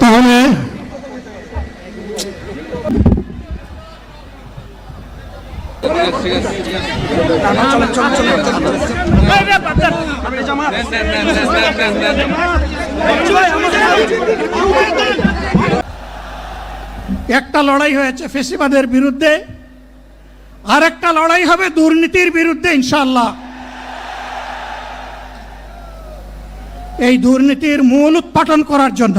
তাহলে একটা লড়াই হয়েছে ফেসিবাদের বিরুদ্ধে, আর একটা লড়াই হবে দুর্নীতির বিরুদ্ধে ইনশাল্লাহ এই দুর্নীতির মূল উৎপাটন করার জন্য।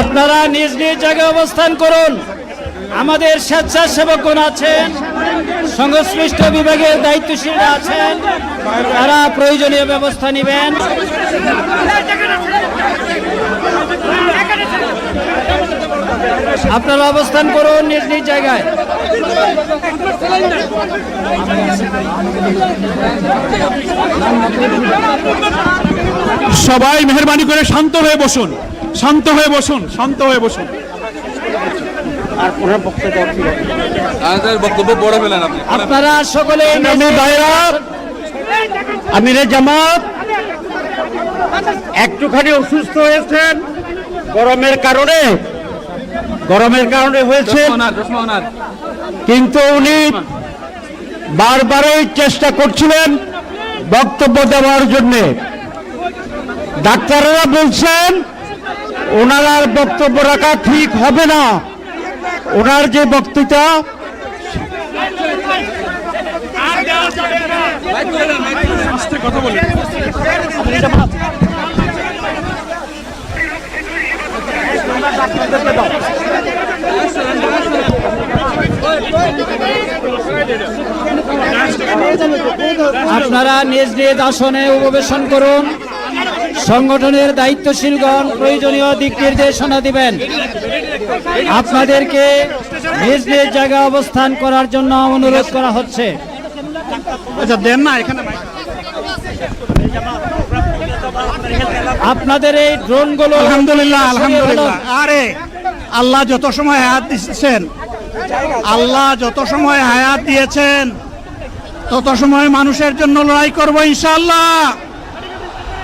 আপনারা নিজ নিজ জায়গায় অবস্থান করুন। আমাদের স্বেচ্ছাসেবকগণ আছেন, সংশ্লিষ্ট বিভাগের দায়িত্বশীলরা আছেন, তারা প্রয়োজনীয় ব্যবস্থা নেবেন। আপনারা অবস্থান করুন নিজ নিজ জায়গায়। সবাই মেহরবানি করে শান্ত হয়ে বসুন, শান্ত হয়ে বসুন, শান্ত হয়ে বসুন। বক্তব্য বড় পেলেন আপনি। আপনারা সকলে আমি ভাইরা আমিরে জামাত। একটুখানি অসুস্থ হয়েছেন। গরমের কারণে গরমের কারণে হয়েছে ওনার ওনার কিন্তু উনি বারবারই চেষ্টা করছিলেন বক্তব্য দেওয়ার জন্য। ডাক্তাররা বলছেন ওনার আর বক্তব্য রাখা ঠিক হবে না। ওনার যে বক্তৃতা আপনারা নিজ নিজ আসনে উপবেশন করুন। সংগঠনের দায়িত্বশীলগণ প্রয়োজনীয় দিক নির্দেশনা দিবেন। আপনাদেরকে নিজ নিজ জায়গায় অবস্থান করার জন্য অনুরোধ করা হচ্ছে। আচ্ছা দেন না এখানে আপনাদের এই ড্রোনগুলো আলহামদুলিল্লাহ আলহামদুলিল্লাহ। আরে আল্লাহ যত সময় হায়াত দিচ্ছেন আল্লাহ যত সময় হায়াত দিয়েছেন তত সময় মানুষের জন্য লড়াই করব ইনশাল্লাহ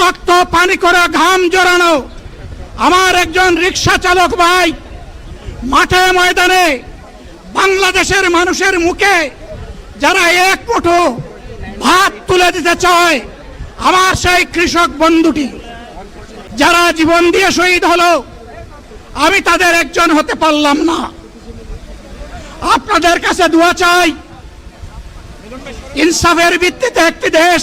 রক্ত পানি করে ঘাম জড়ানো। আমার একজন রিক্সা চালক ভাই, মাঠে ময়দানে বাংলাদেশের মানুষের মুখে যারা এক মুঠো ভাত তুলে দিতে চায়, আমার সেই কৃষক বন্ধুটি, যারা জীবন দিয়ে শহীদ হলো, আমি তাদের একজন হতে পারলাম না। আপনাদের কাছে দোয়া চাই, ইনসাফের ভিত্তিতে একটি দেশ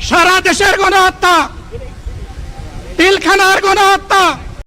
সারা দেশের গণহত্যা পিলখানার গণহত্যা